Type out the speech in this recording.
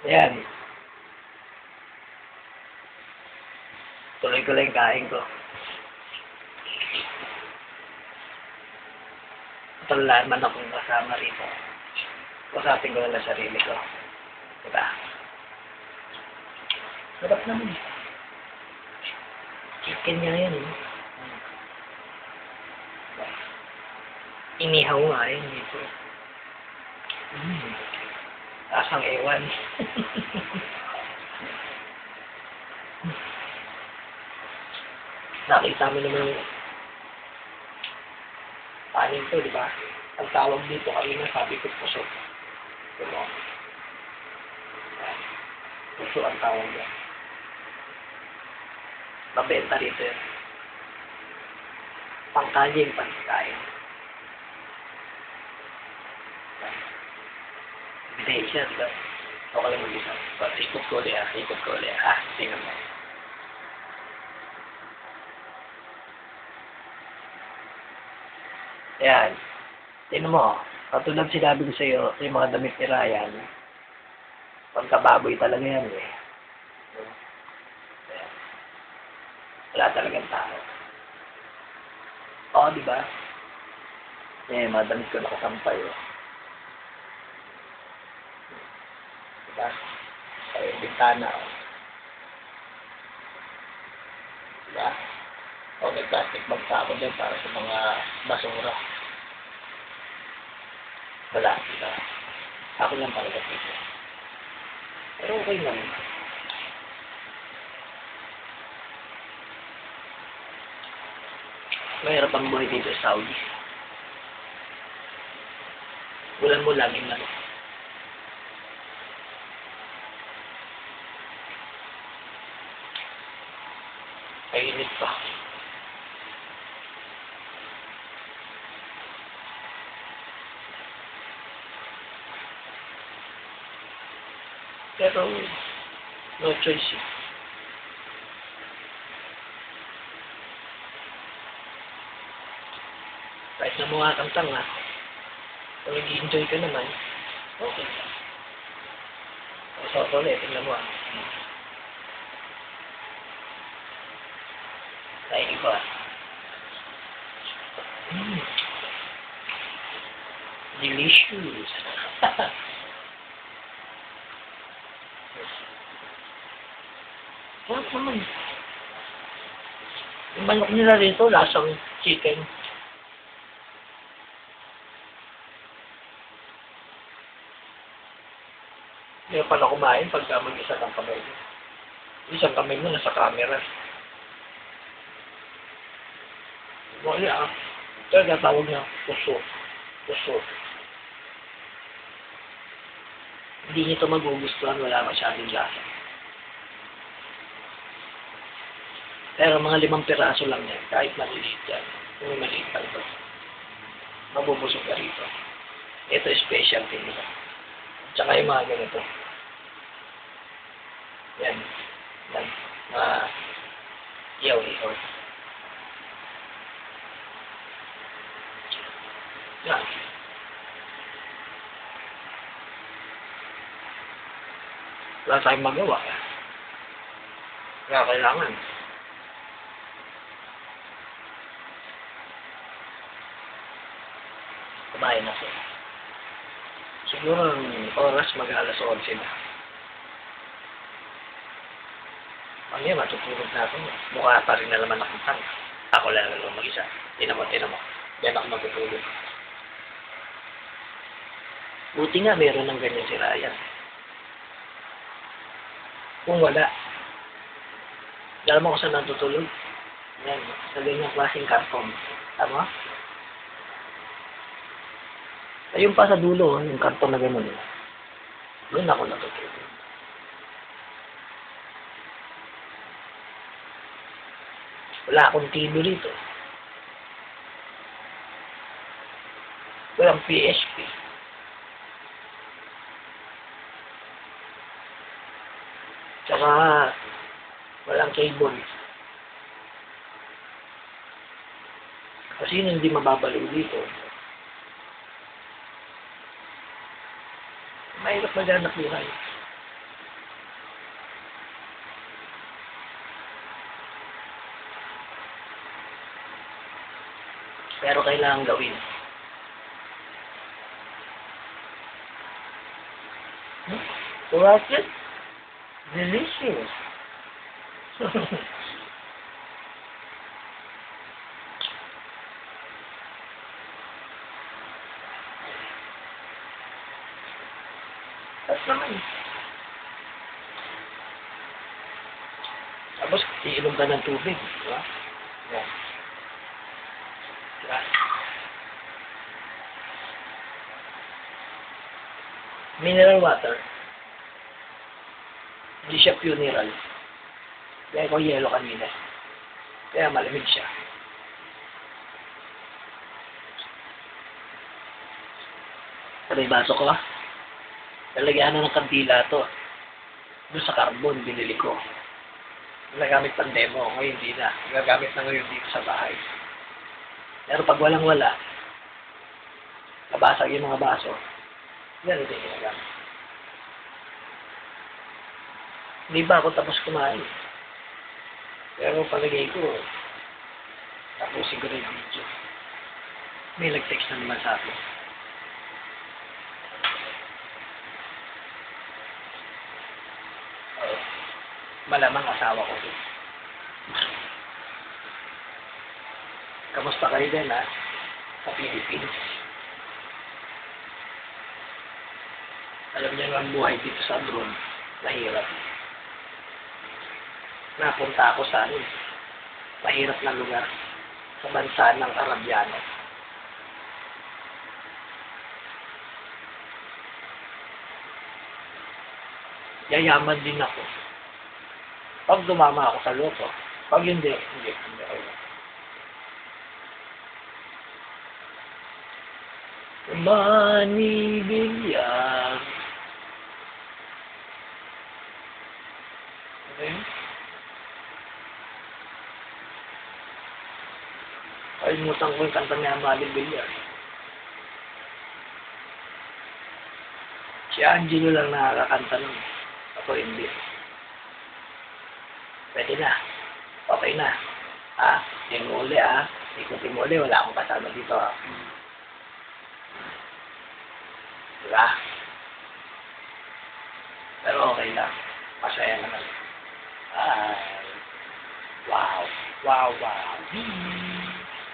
Ayan. Tuloy ko lang kain ko. Wala man akong kasama rito. Usapin ko na lang sarili ko. Diba? Sarap naman. Chicken nga yan. Eh. Inihaw nga yan dito. Mm. Asang ewan. Nakita mo naman yung kanin to, di ba? Ang tawag dito kanina, sabi ko puso. Diba? Puso ang tawag yan. Mabenta rito yun. Pangkaling pagkain. Di ba? Okay lang mag-isa. Ikot ko ulit ah, ikot ko ulit ah. Tingnan mo. Yan. Tingnan mo. Katulad sinabi ko sa iyo, yung mga damit ni Ryan, pagkababoy talaga yan eh. Ayan. Wala talagang tao. Oo, di ba? Eh, mga damit ko nakasampay oh. Diba? Ay, bintana oh. Diba? O, may plastic bag pa ako dyan para sa mga basura. Wala, diba? Ako lang talaga dito. Pero okay naman. Mahirap ang buhay dito sa Saudi. Ulan mo laging ano. Kainit pa. Pero, no choice eh. Kahit na mukha kang tanga, kung nag-enjoy ka naman, okay. So, so ulit, tingnan mo ah. Ko ah. Mm. Delicious. Sarap naman. Yung manok nila rito, lasang chicken. Hindi pa na kumain pagka mag-isa ng kamay. Isang kamay mo nasa camera. Wala. Kaya tawag niya, puso. Puso. Hindi niyo magugustuhan, wala masyadong lasa. Pero mga limang piraso lang yan, kahit maliliit yan. Kung maliit pa ito. Mabubusog ka rito. Ito specialty nila. Tsaka yung mga ganito. Yan. Yan. Mga iyaw-iyaw. Yan. Wala tayong magawa. Kaya kailangan. Kumain na siya. Siguro ang oras mag-alas 11 na. Mamaya matutulog na ako. Mukha pa rin na naman akong tanga. Ako lang lang mag-isa. Tinan mo, tinan mo. Diyan ako. Buti nga meron ng ganyan si Ryan. Kung wala, alam mo kung saan natutulog? Yan, sa ganyang klaseng karton. Tama? Ayun pa sa dulo, oh, yung karton na gano'n. Doon ako natutulog. Wala akong TV rito. Walang PSP. Baka walang cable. Kasi hindi mababaliw dito. Mahirap maghanap buhay. Pero kailangan gawin. Hmm? Well, that's it. Delicious. Tapos naman. Tapos, iinom ka ng tubig. Di ba? Yan. Diba? Mineral water. Hindi siya funeral. Kaya ko yelo kanina. Kaya malamig siya. Sabay baso ko ah. Lalagyan na ng kandila to. Doon sa carbon, binili ko. Nagamit pang demo, ngayon hindi na. Gagamit na ngayon dito sa bahay. Pero pag walang wala, nabasag yung mga baso, yan din ginagamit. Hindi ba ako tapos kumain? Pero palagay ko, ko na yung video. May nag-text na naman sa akin. Malamang asawa ko. Kamusta kayo din ha? Sa Philippines. Alam niyo ang buhay dito sa abroad. Mahirap. Napunta ako sa ano, mahirap na lugar sa bansa ng Arabyano. Yayaman din ako. Pag dumama ako sa loko, pag hindi, hindi, hindi ako. Manibilyang. Ano yun? Kalimutan ko yung kanta niya Manibilyang. Si Angelo lang nakakakanta nun. Ako hindi. Pwede na. Okay na. Ha? Yung uli ha. Ikutin mo uli. Wala akong kasama dito ha. Diba? Pero okay lang. Masaya naman. Ay. Wow. Wow, wow. Hmm.